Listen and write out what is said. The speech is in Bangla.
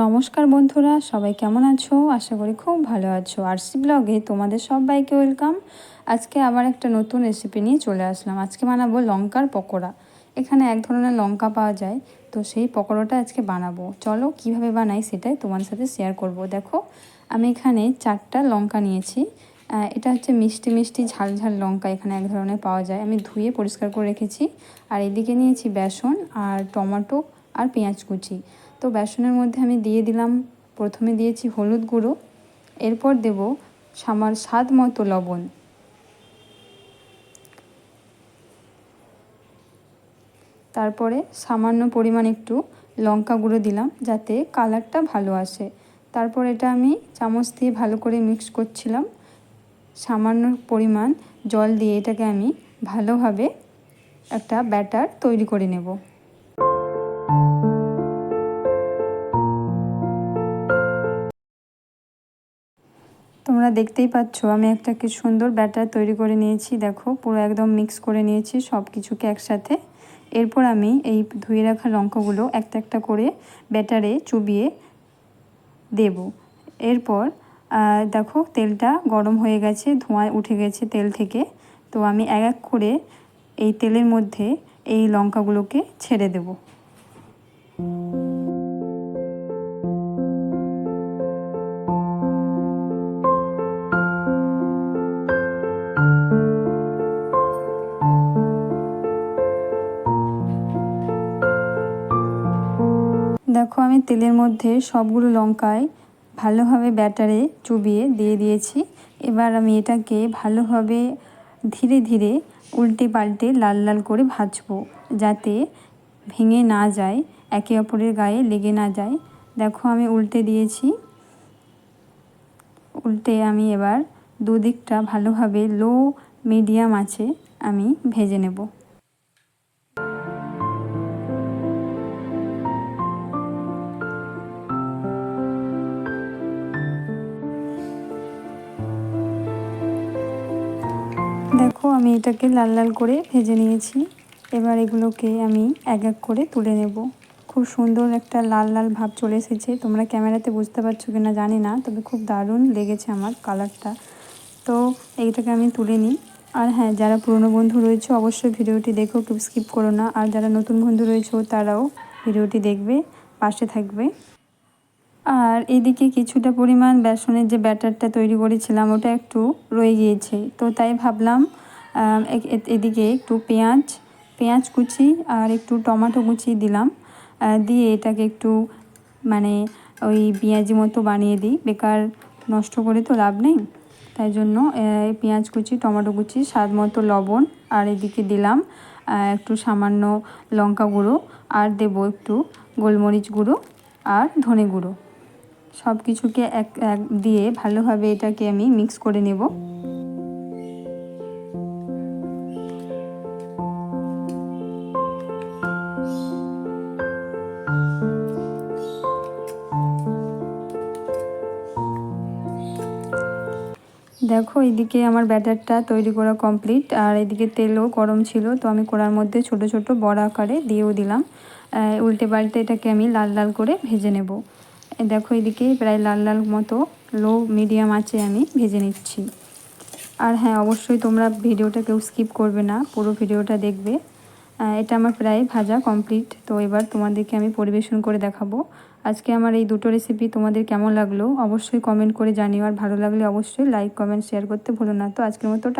নমস্কার বন্ধুরা, সবাই কেমন আছো? আশা করি খুব ভালো আছো। আরসি ব্লগে তোমাদের সবাইকে ওয়েলকাম। আজকে আবার একটা নতুন রেসিপি নিয়ে চলে আসলাম। আজকে বানাবো লঙ্কার পকোড়া। এখানে এক ধরনের লঙ্কা পাওয়া যায়, তো সেই পকোড়াটা আজকে বানাবো। চলো কীভাবে বানাই সেটাই তোমার সাথে শেয়ার করব। দেখো, আমি এখানে চারটা লঙ্কা নিয়েছি। এটা হচ্ছে মিষ্টি মিষ্টি ঝাল ঝাল লঙ্কা এখানে এক ধরনের পাওয়া যায়। আমি ধুয়ে পরিষ্কার করে রেখেছি। আর এদিকে নিয়েছি বেসন আর টমেটো আর পেঁয়াজ কুচি। তো বেসনের মধ্যে আমি দিয়ে দিলাম, প্রথমে দিয়েছি হলুদ গুঁড়ো, এরপর দেব সামার স্বাদ মতো লবণ। তারপরে সামান্য পরিমাণ একটু লঙ্কা গুঁড়ো দিলাম, যাতে কালারটা ভালো আসে। তারপর এটা আমি চামচ দিয়ে ভালো করে মিক্স করছিলাম। সামান্য পরিমাণ জল দিয়ে এটাকে আমি ভালোভাবে একটা ব্যাটার তৈরি করে নেব। তোমরা দেখতেই পাচ্ছ, আমি একটা কি সুন্দর ব্যাটার তৈরি করে নিয়েছি। দেখো, পুরো একদম মিক্স করে নিয়েছি সব কিছুকে একসাথে। এরপর আমি এই ধুয়ে রাখা লঙ্কাগুলো একটা একটা করে ব্যাটারে চুবিয়ে দেব। এরপর দেখো, তেলটা গরম হয়ে গেছে ধোঁয়া উঠে গেছে তেল থেকে। তো আমি এক এক করে এই তেলের মধ্যে এই লঙ্কাগুলোকে ছেড়ে দেবো। দেখো, আমি তেলের মধ্যে সবগুলো লঙ্কায় ভালোভাবে ব্যাটারে চুবিয়ে দিয়ে দিয়েছি। এবার আমি এটাকে ভালোভাবে ধীরে ধীরে উল্টে পাল্টে লাল লাল করে ভাজবো, যাতে ভেঙে না যায়, একে অপরের গায়ে লেগে না যায়। দেখো, আমি উল্টে দিয়েছি। উল্টে আমি এবার দুদিকটা ভালোভাবে লো মিডিয়াম আছে, আমি ভেজে নেব। দেখো, আমি এটাকে লাল লাল করে ভেজে নিয়েছি। এবার এগুলোকে আমি এক এক করে তুলে নেব। খুব সুন্দর একটা লাল লাল ভাব চলে এসেছে। তোমরা ক্যামেরাতে বুঝতে পারছ কি না জানি না, তবে খুব দারুণ লেগেছে আমার কালারটা। তো এইটাকে আমি তুলে নিই। আর হ্যাঁ যারা পুরনো বন্ধু রয়েছে, অবশ্যই ভিডিওটি দেখো স্কিপ করো না। আর যারা নতুন বন্ধু রয়েছে, তারাও ভিডিওটি দেখবে, পাশে থাকবে। আর এদিকে কিছুটা পরিমাণ বেসনের যে ব্যাটারটা তৈরি করেছিলাম, ওটা একটু রয়ে গিয়েছে। তো তাই ভাবলাম এদিকে একটু পেঁয়াজ পেঁয়াজ কুচি আর একটু টমেটো কুচি দিলাম। দিয়ে এটাকে একটু মানে ওই পেঁয়াজি মতো বানিয়ে দিই। বেকার নষ্ট করে তো লাভ নেই। তাই জন্য পেঁয়াজ কুচি, টমেটো কুচি, স্বাদ মতো লবণ আর এদিকে দিলাম একটু সামান্য লঙ্কা গুঁড়ো। আর দেবো একটু গোলমরিচ গুঁড়ো আর ধনে গুঁড়ো। সব কিছুকে এক এক দিয়ে ভালোভাবে এটাকে আমি মিক্স করে নেব। দেখো এদিকে আমার ব্যাটারটা তৈরি করা কমপ্লিট আর এদিকে তেলও গরম ছিল, তো আমি কড়ার মধ্যে ছোট ছোট বড় আকারে দিয়েও দিলাম। উল্টে পাল্টে এটাকে আমি লাল লাল করে ভেজে নেব। দেখো এদিকে প্রায় লাল লাল মতো লো মিডিয়াম আছে, আমি ভেজে নিচ্ছি। আর হ্যাঁ অবশ্যই তোমরা ভিডিওটা কেউ স্কিপ করবে না, পুরো ভিডিওটা দেখবে। এটা আমার প্রায় ভাজা কমপ্লিট তো এবার তোমাদেরকে আমি পরিবেশন করে দেখাবো। আজকে আমার এই দুটো রেসিপি তোমাদের কেমন লাগল? অবশ্যই কমেন্ট করে জানিও। আর ভালো লাগলে অবশ্যই লাইক কমেন্ট শেয়ার করতে ভুলো না। তো আজকের মতো